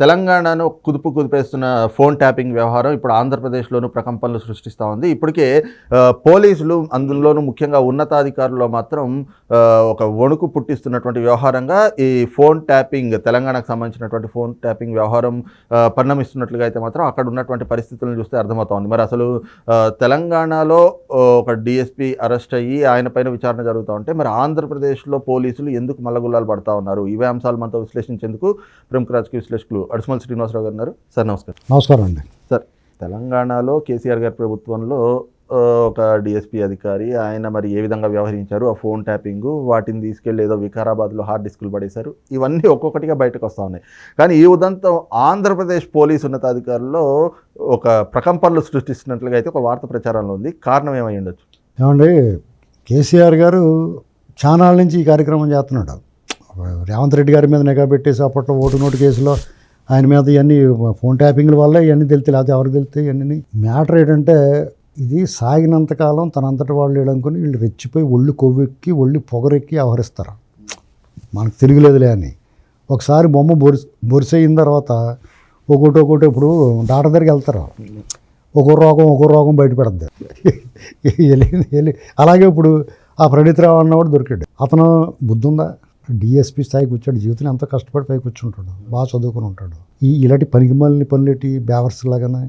తెలంగాణను కుదుపు కుదిపేస్తున్న phone tapping వ్యవహారం ఇప్పుడు ఆంధ్రప్రదేశ్లోనూ ప్రకంపనలు సృష్టిస్తూ ఉంది. ఇప్పటికే పోలీసులు అందులోనూ ముఖ్యంగా ఉన్నతాధికారుల్లో మాత్రం ఒక వణుకు పుట్టిస్తున్నటువంటి వ్యవహారంగా ఈ ఫోన్ ట్యాపింగ్ తెలంగాణకు సంబంధించినటువంటి ఫోన్ ట్యాపింగ్ వ్యవహారం పరిణమిస్తున్నట్లుగా అయితే మాత్రం అక్కడ ఉన్నటువంటి పరిస్థితులను చూస్తే అర్థమవుతోంది మరి అసలు తెలంగాణలో ఒక డిఎస్పీ అరెస్ట్ అయ్యి ఆయన పైన విచారణ జరుగుతూ ఉంటే మరి ఆంధ్రప్రదేశ్లో పోలీసులు ఎందుకు మల్లగుల్లాలు పడతా ఉన్నారు? ఇవే అంశాలు మనతో విశ్లేషించేందుకు ప్రముఖ రాజకీయ విశ్లేషకులు అడిసిమల్ శ్రీనివాసరావు గారు ఉన్నారు. సార్ నమస్కారం. నమస్కారం అండి. సార్ తెలంగాణలో కేసీఆర్ గారి ప్రభుత్వంలో ఒక డిఎస్పీ అధికారి ఆయన మరి ఏ విధంగా వ్యవహరించారు ఆ ఫోన్ ట్యాపింగ్ వాటిని తీసుకెళ్ళి ఏదో వికారాబాద్లో హార్డ్ డిస్కులు పడేశారు ఇవన్నీ ఒక్కొక్కటిగా బయటకు వస్తూ ఉన్నాయి. కానీ ఈ ఉదంతం ఆంధ్రప్రదేశ్ పోలీసు ఉన్నతాధికారుల్లో ఒక ప్రకంపనలు సృష్టిస్తున్నట్లుగా అయితే ఒక వార్త ప్రచారంలో ఉంది. కారణం ఏమై ఉండొచ్చు? ఏమండి కేసీఆర్ గారు చానాల నుంచి ఈ కార్యక్రమం చేస్తున్నాడు. రేవంత్ రెడ్డి గారి మీద నిఘా పెట్టేసి అప్పట్లో ఓటు నోటు కేసులో ఆయన మీద ఇవన్నీ ఫోన్ ట్యాపింగ్ల వల్ల ఇవన్నీ తెలితే అది ఎవరికి తెలితే ఇవన్నీ. మ్యాటర్ ఏంటంటే ఇది సాగినంతకాలం తనంతటి వాళ్ళు వీళ్ళనుకుని వీళ్ళు రెచ్చిపోయి ఒళ్ళు కొవ్వెక్కి ఒళ్ళు పొగరెక్కి వ్యవహరిస్తారు మనకు తిరగలేదులే అని. ఒకసారి బొమ్మ బొరి బొరిసైన తర్వాత ఒకటి ఒకటి ఇప్పుడు డాక్టర్ దగ్గరికి వెళ్తారు. ఒక్కో రోగం ఒక్కో రోగం బయటపడద్దు. అలాగే ఇప్పుడు ఆ ప్రణీతరావు అన్నవాడు దొరికాడు. అతను బుద్ధి ఉందా డిఎస్పీ స్థాయికి వచ్చాడు జీవితం ఎంతో కష్టపడి పైకి వచ్చి ఉంటాడు బాగా చదువుకుని ఉంటాడు. ఈ ఇలాంటి పనికి మళ్ళీ పనులేటి? బ్యావర్స్ లాగానే?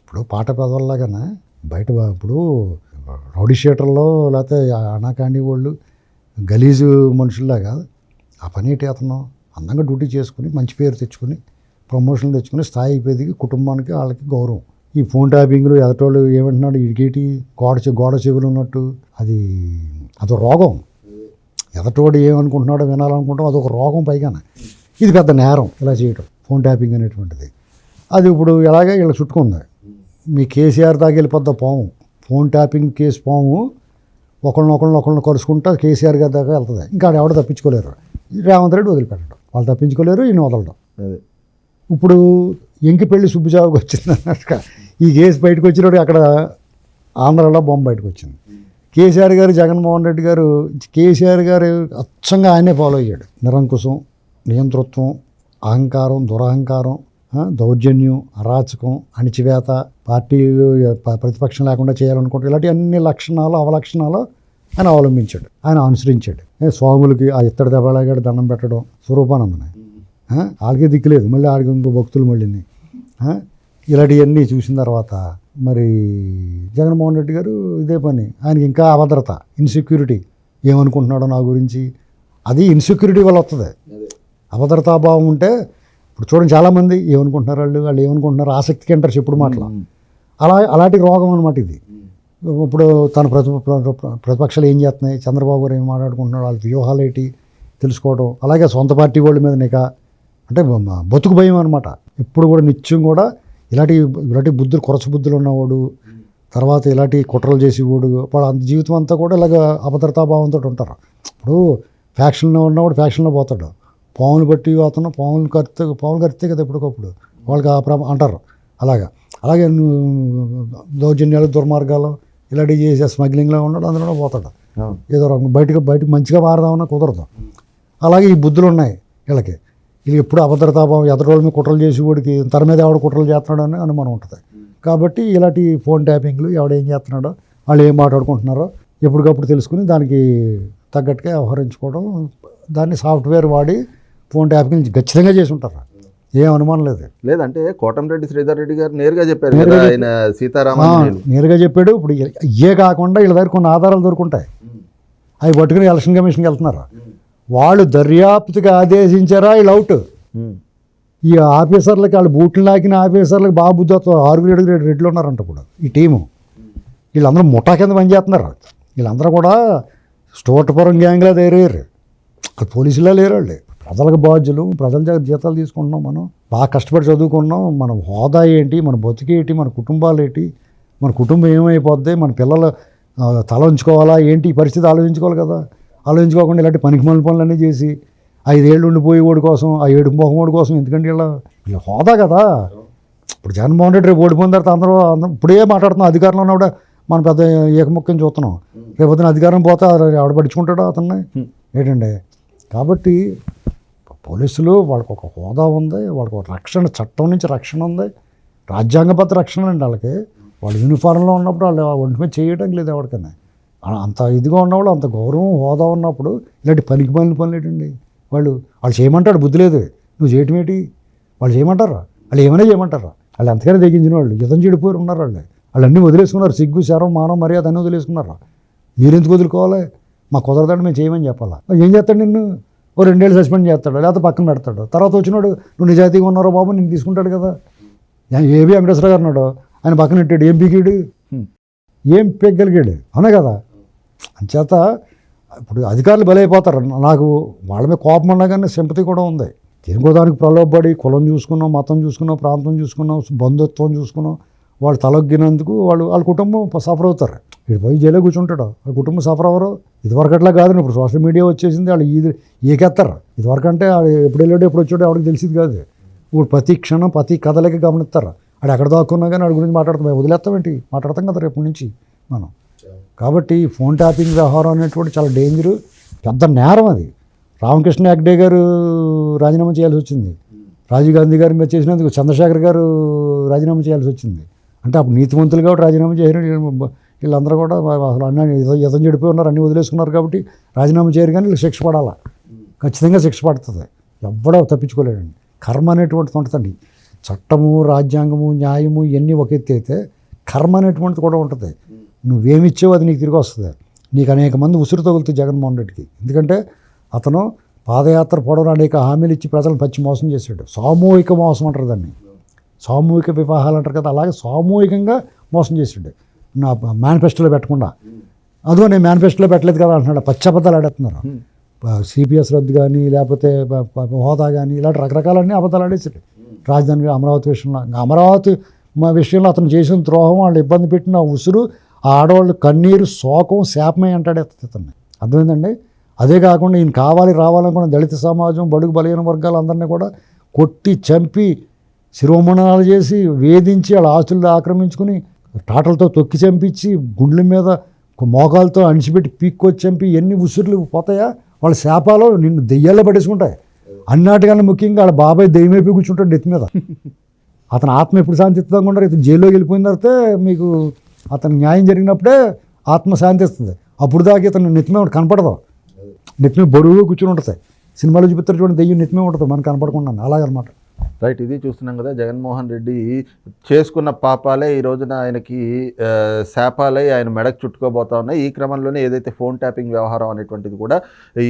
ఇప్పుడు పాట పెదవుల్లాగానే బయట ఇప్పుడు రౌడీ షీటర్లో లేకపోతే అనాకాండి వాళ్ళు గలీజు మనుషుల్లాగా ఆ పని ఏంటి అతను? అందంగా డ్యూటీ చేసుకుని మంచి పేరు తెచ్చుకుని ప్రమోషన్లు తెచ్చుకుని స్థాయి పెరిగి కుటుంబానికి వాళ్ళకి గౌరవం. ఈ ఫోన్ ట్యాపింగ్లు ఎదటోళ్ళు ఏమంటున్నాడు ఇడికేటి గోడ గోడ చెవులు ఉన్నట్టు అది అదో రోగం. ఎదటోడు ఏమనుకుంటున్నాడో వినాలనుకుంటాం అదొక రోగం పైగానే. ఇది పెద్ద నేరం ఇలా చేయటం ఫోన్ ట్యాపింగ్ అనేటువంటిది. అది ఇప్పుడు ఎలాగే ఇలా చుట్టుకుంది. మీ కేసీఆర్ దాకా వెళ్ళిపోద్దా పాము ఫోన్ ట్యాపింగ్ కేసు పాము ఒకళ్ళని ఒకళ్ళని ఒకళ్ళని కలుసుకుంటా కేసీఆర్ గారి దాకా వెళ్తుంది. ఇంకా ఎవడు తప్పించుకోలేరు. రేవంత్ రెడ్డి వదిలిపెట్టడం. వాళ్ళు తప్పించుకోలేరు ఈయన వదలడం. అదే. ఇప్పుడు ఎంకి పెళ్ళి సుబ్బుజావుకి వచ్చింది అన్నట్టుగా ఈ కేసు బయటకు వచ్చినప్పుడు అక్కడ ఆంధ్రాలో బొమ్మ బయటకు వచ్చింది. కేసీఆర్ గారు జగన్మోహన్ రెడ్డి గారు కేసీఆర్ గారు అచ్చంగా ఆయనే ఫాలో అయ్యాడు. నిరంకుశం నియంతృత్వం అహంకారం దురహంకారం దౌర్జన్యం అరాచకం అణిచివేత పార్టీలు ప్రతిపక్షం లేకుండా చేయాలనుకుంటే ఇలాంటి అన్ని లక్షణాలు అవలక్షణాలు ఆయన అవలంబించాడు. ఆయన అనుసరించాడు. స్వాములకి ఆ ఇత్తడి దెబ్బలాగాడు దండం పెట్టడం స్వరూపానందనే ఆ? దిక్కులేదు మళ్ళీ ఆడికి ఇంకో భక్తులు మళ్ళీని. ఇలాంటివన్నీ చూసిన తర్వాత మరి జగన్మోహన్ రెడ్డి గారు ఇదే పని. ఆయనకి ఇంకా అభద్రత ఇన్సెక్యూరిటీ ఏమనుకుంటున్నాడో నా గురించి. అది ఇన్సెక్యూరిటీ వల్ల వస్తుంది అభద్రతాభావం ఉంటే ఇప్పుడు చూడండి చాలామంది ఏమనుకుంటున్నారు వాళ్ళు? వాళ్ళు ఏమనుకుంటున్నారు? ఆసక్తికి అంటారు చెప్పుడు మాటలు. అలా అలాంటి రోగం అనమాట ఇది. ఇప్పుడు తన ప్రతి ప్ర- ప్రతిపక్షాలు ఏం చేస్తున్నాయి? చంద్రబాబు గారు ఏం మాట్లాడుకుంటున్నారు? వాళ్ళ వ్యూహాలు ఏంటి? తెలుసుకోవడం. అలాగే సొంత పార్టీ వాళ్ళ మీద నిఘా. అంటే బతుకు భయం అనమాట ఇప్పుడు కూడా నిత్యం కూడా ఇలాంటి ఇలాంటి బుద్ధులు కొరచ బుద్ధులు ఉన్నవాడు తర్వాత ఇలాంటి కుట్రలు చేసేవాడు వాడు అంత జీవితం అంతా కూడా ఇలాగ అభద్రతాభావంతో ఉంటారు. ఇప్పుడు ఫ్యాక్షన్లో ఉన్నవాడు ఫ్యాక్షన్లో పోతాడు. పాములు బట్టి పోతున్నా పాములు కరితే పాములు కరితే కదా ఎప్పటికప్పుడు. వాళ్ళకి ఆ ప్రమా అంటారు. అలాగా. అలాగే దౌర్జన్యాలు దుర్మార్గాలు ఇలాంటివి చేసే స్మగ్లింగ్లో ఉన్నాడు అందులోనే పోతాడు. ఏదో బయటకు బయటకు మంచిగా మారదామన్నా కుదరదు. అలాగే ఈ బుద్ధులు ఉన్నాయి వీళ్ళకి. వీళ్ళు ఎప్పుడు అభద్రతాభావం ఎదరోళ్ళ మీద కుట్రలు చేసి వాడికి తన మీద ఎవడు కుట్రలు చేస్తున్నాడు అని అనుమానం ఉంటుంది. కాబట్టి ఇలాంటి ఫోన్ ట్యాపింగ్లు ఎవడు ఏం చేస్తున్నాడో వాళ్ళు ఏం మాట్లాడుకుంటున్నారో ఎప్పటికప్పుడు తెలుసుకుని దానికి తగ్గట్టుగా వ్యవహరించుకోవడం దాన్ని సాఫ్ట్వేర్ వాడి ఫోన్ ట్యాపింగ్ ఖచ్చితంగా చేసి ఉంటారు. ఏం అనుమానం లేదు. లేదంటే కోటంరెడ్డి శ్రీధర్ రెడ్డి గారు నేరుగా చెప్పారు. ఆయన ఆ, సీతారామన్ నేరుగా చెప్పాడు. ఇప్పుడు ఇవే కాకుండా వీళ్ళ దగ్గర కొన్ని ఆధారాలు దొరుకుంటాయి అవి పట్టుకుని ఎలక్షన్ కమిషన్కి వెళ్తున్నారు. వాళ్ళు దర్యాప్తుగా ఆదేశించారా? వీళ్ళు అవుట్ ఈ ఆఫీసర్లకి వాళ్ళు బూట్లు నాకిన ఆఫీసర్లకు బాగా బుద్ధి ఆరుగురు ఏడుగురు రెడ్లు ఉన్నారంట కూడా ఈ టీము. వీళ్ళందరూ ముఠా కింద పనిచేస్తున్నారు వీళ్ళందరూ కూడా స్టోటపురం గ్యాంగ్లా తయారయ్యారు. అక్కడ పోలీసులా లేరు వాళ్ళు ప్రజలకు బాధ్యులు ప్రజల దగ్గర జీతాలు తీసుకుంటున్నాం మనం. బాగా కష్టపడి చదువుకున్నాం మన హోదా ఏంటి? మన బతికేటి మన కుటుంబాలు ఏంటి? మన కుటుంబం ఏమైపోద్ది? మన పిల్లలు తల ఉంచుకోవాలా? ఏంటి? ఈ పరిస్థితి ఆలోచించుకోవాలి కదా. ఆలోచించుకోకుండా ఇలాంటి పనికి మళ్ళీ పనులన్నీ చేసి ఐదేళ్ళు ఉండిపోయి ఓడి కోసం ఆ ఏడు మొహం ఓడి కోసం ఎందుకంటే ఇలా? ఇలా హోదా కదా. ఇప్పుడు జగన్మోహన్ రెడ్డి రేపు ఓడిపోయిన తర్వాత అందరూ అందరూ ఇప్పుడే మాట్లాడుతున్నాం అధికారంలో ఉన్నప్పుడు మనం పెద్ద ఏకముఖ్యం చూస్తున్నాం. రేపు అతను అధికారం పోతే ఎవడ పట్టించుకుంటాడో అతన్ని? ఏంటండి? కాబట్టి పోలీసులు వాళ్ళకి ఒక హోదా ఉంది వాళ్ళకి ఒక రక్షణ చట్టం నుంచి రక్షణ ఉంది. రాజ్యాంగబద్ధ రక్షణ అండి వాళ్ళకి. వాళ్ళు యూనిఫారంలో ఉన్నప్పుడు వాళ్ళు ఒంటి మీద చేయడం లేదు ఎవరికైనా. అంత ఇదిగా ఉన్నవాళ్ళు అంత గౌరవం హోదా ఉన్నప్పుడు ఇలాంటి పనికి పనులు ఏంటండి వాళ్ళు వాళ్ళు చేయమంటాడు బుద్ధి లేదు. నువ్వు చేయటం ఏంటి? వాళ్ళు చేయమంటారా? వాళ్ళు ఏమైనా చేయమంటారా? వాళ్ళు ఎంతకైనా తెగించిన వాళ్ళు యుద్ధం చెడిపోయి ఉన్నారు వాళ్ళు. వాళ్ళు అన్నీ వదిలేసుకున్నారు సిగ్గు శరం మానవ మర్యాద అన్నీ వదిలేసుకున్నారా? మీరెందుకు వదులుకోవాలి? మా కుదరదండి మేము చేయమని చెప్పాలా? ఏం చేస్తాడు నిన్ను? ఓ రెండేళ్ళు సస్పెండ్ చేస్తాడు లేకపోతే పక్కన పెడతాడు. తర్వాత వచ్చినాడు నువ్వు నిజాయితీగా ఉన్నారో బాబు? నేను తీసుకుంటాడు కదా. ఏబి వెంకటేశ్వర గారు ఉన్నాడు ఆయన పక్కన పెట్టాడు ఏం పీకాడు. ఏం పెగ్గలిగాడు అవునా కదా? అంచేత ఇప్పుడు అధికారులు బలైపోతారు. నాకు వాళ్ళ మీద కోపం ఉన్నా కానీ సింపతి కూడా ఉంది. దేనికో దానికి ప్రలోభపడి కులం చూసుకున్నాం మతం చూసుకున్నాం ప్రాంతం చూసుకున్నాం బంధుత్వం చూసుకున్నాం వాళ్ళు తలొగ్గినందుకు వాళ్ళు వాళ్ళ కుటుంబం సఫర్ అవుతారు. వీడు పోయి జైల్లో కూర్చుంటాడు. వాళ్ళ కుటుంబం సఫర్ అవ్వరు. ఇదివరకు అట్లా కాదు. ఇప్పుడు సోషల్ మీడియా వచ్చేసింది. వాళ్ళు ఇది ఏకెత్తారు. ఇదివరకంటే ఎప్పుడు వెళ్ళాడు ఎప్పుడు వచ్చాడో ఎవరికి తెలిసింది కాదు. ఇప్పుడు ప్రతి క్షణం ప్రతి కథలకి గమనిస్తారు. అక్కడ ఎక్కడ దాక్కున్నా కానీ వాడి గురించి మాట్లాడతాం. వదిలేస్తామేంటి మాట్లాడతాం కదా రేపు నుంచి మనం. కాబట్టి ఈ ఫోన్ ట్యాపింగ్ వ్యవహారం అనేటువంటి చాలా డేంజరు పెద్ద నేరం అది. రామకృష్ణ హెగ్డే గారు రాజీనామా చేయాల్సి వచ్చింది. రాజీవ్ గాంధీ గారి మీద చేసినందుకు చంద్రశేఖర్ గారు రాజీనామా చేయాల్సి వచ్చింది. అంటే అప్పుడు నీతిమంతులు కాబట్టి రాజీనామా చేయరు. వీళ్ళందరూ కూడా అసలు అన్న ఎదం చెడిపోయి ఉన్నారు అన్నీ వదిలేసుకున్నారు కాబట్టి రాజీనామా చేయరు కానీ వీళ్ళు శిక్ష పడాలా? ఖచ్చితంగా శిక్ష పడుతుంది. ఎవ్వడో తప్పించుకోలేడండి. కర్మ అనేటువంటిది ఉంటుందండి. చట్టము రాజ్యాంగము న్యాయము ఇవన్నీ ఒక ఎత్తి అయితే కర్మ అనేటువంటిది కూడా ఉంటుంది. నువ్వేమిచ్చావు అది నీకు తిరిగి వస్తుంది. నీకు అనేక మంది ఉసురు తగులుతుంది జగన్మోహన్ రెడ్డికి. ఎందుకంటే అతను పాదయాత్ర పొడవున అనేక హామీలు ఇచ్చి ప్రజలను పచ్చి మోసం చేశాడు. సామూహిక మోసం అంటారు దాన్ని. సామూహిక వివాహాలు అంటారు కదా అలాగే సామూహికంగా మోసం చేశాడు. నా మేనిఫెస్టోలో పెట్టకుండా. అదో నేను మేనిఫెస్టోలో పెట్టలేదు కదా అంటున్నాడు. పచ్చబద్దాలు ఆడేస్తున్నారు. సిపిఎస్ రద్దు కానీ లేకపోతే హోదా కానీ ఇలాంటి రకరకాలన్నీ అబద్ధాలు ఆడేసాడు రాజధాని అమరావతి విషయంలో అమరావతి మా విషయంలో అతను చేసిన ద్రోహం వాళ్ళు ఇబ్బంది పెట్టిన ఉసురు ఆడవాళ్ళు కన్నీరు శోకం శాపమే అంటాడు ఇతన్ని అర్థమైందండి? అదే కాకుండా ఈయన కావాలి రావాలనుకున్న దళిత సమాజం బడుగు బలహీన వర్గాలు అందరినీ కూడా కొట్టి చంపి శిరోమణాలు చేసి వేధించి వాళ్ళ ఆస్తులు ఆక్రమించుకుని టాటలతో తొక్కి చంపించి గుండెల మీద మోకాలతో అణిచిపెట్టి పీక్కొచ్చి చంపి ఎన్ని ఉసురులు పోతాయా? వాళ్ళ శాపాలు నిన్ను దెయ్యాల్లో పడేసుకుంటాయి. అన్నాటికన్నా ముఖ్యంగా వాళ్ళ బాబాయ్ దెయ్యమైపోయి కూర్చుంటాడు డెత్ మీద. అతని ఆత్మ ఎప్పుడు శాంతిస్తుందా ఇతను జైల్లోకి వెళ్ళిపోయిన తర్వాత మీకు అతను న్యాయం జరిగినప్పుడే ఆత్మ శాంతిస్తుంది అప్పుడు దాకా ఇతను నిత్యమే కనపడదు. నిత్యమే బరువుగా కూర్చుని ఉంటుంది. సినిమాలో చూపిస్తారు చూడండి దెయ్యం నిత్యమే ఉంటుంది. మనకు కనపడకుండా అలాగనమాట. రైట్ ఇది చూస్తున్నాం కదా జగన్మోహన్ రెడ్డి చేసుకున్న పాపాలే ఈ రోజున ఆయనకి శాపాలే ఆయన మెడకు చుట్టుకోబోతా ఉన్నాయి. ఈ క్రమంలోనే ఏదైతే ఫోన్ ట్యాపింగ్ వ్యవహారం అనేటువంటిది కూడా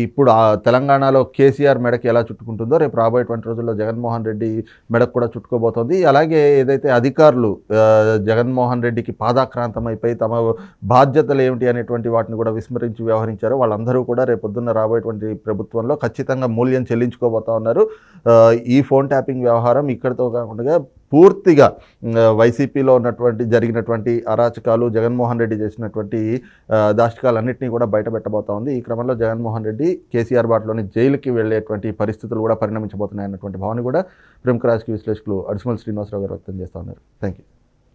ఇప్పుడు తెలంగాణలో కేసీఆర్ మెడకి ఎలా చుట్టుకుంటుందో రేపు రాబోయేటువంటి రోజుల్లో జగన్మోహన్ రెడ్డి మెడకు కూడా చుట్టుకోబోతోంది. అలాగే ఏదైతే అధికారులు జగన్మోహన్ రెడ్డికి పాదాక్రాంతం అయిపోయి తమ బాధ్యతలు ఏమిటి అనేటువంటి వాటిని కూడా విస్మరించి వ్యవహరించారు. వాళ్ళందరూ కూడా రేపు పొద్దున్న రాబోయేటువంటి ప్రభుత్వంలో ఖచ్చితంగా మూల్యం చెల్లించుకోబోతా ఉన్నారు. ఈ ఫోన్ ట్యాపింగ్ వ్యవహారం ఇక్కడితో కాకుండా పూర్తిగా వైసీపీలో ఉన్నటువంటి జరిగినటువంటి అరాచకాలు జగన్మోహన్ రెడ్డి చేసినటువంటి దాష్టికాలన్నింటినీ కూడా బయటపెట్టబోతా ఉంది. ఈ క్రమంలో జగన్మోహన్ రెడ్డి కేసీఆర్ బాటలోని జైలుకి వెళ్ళేటువంటి పరిస్థితులు కూడా పరిణమించబోతున్నాయి అన్నటువంటి భావన కూడా ప్రముఖ రాజకీయ విశ్లేషకులు అడిసిమల్ శ్రీనివాసరావు గారు వ్యక్తం చేస్తూ ఉన్నారు. Thank you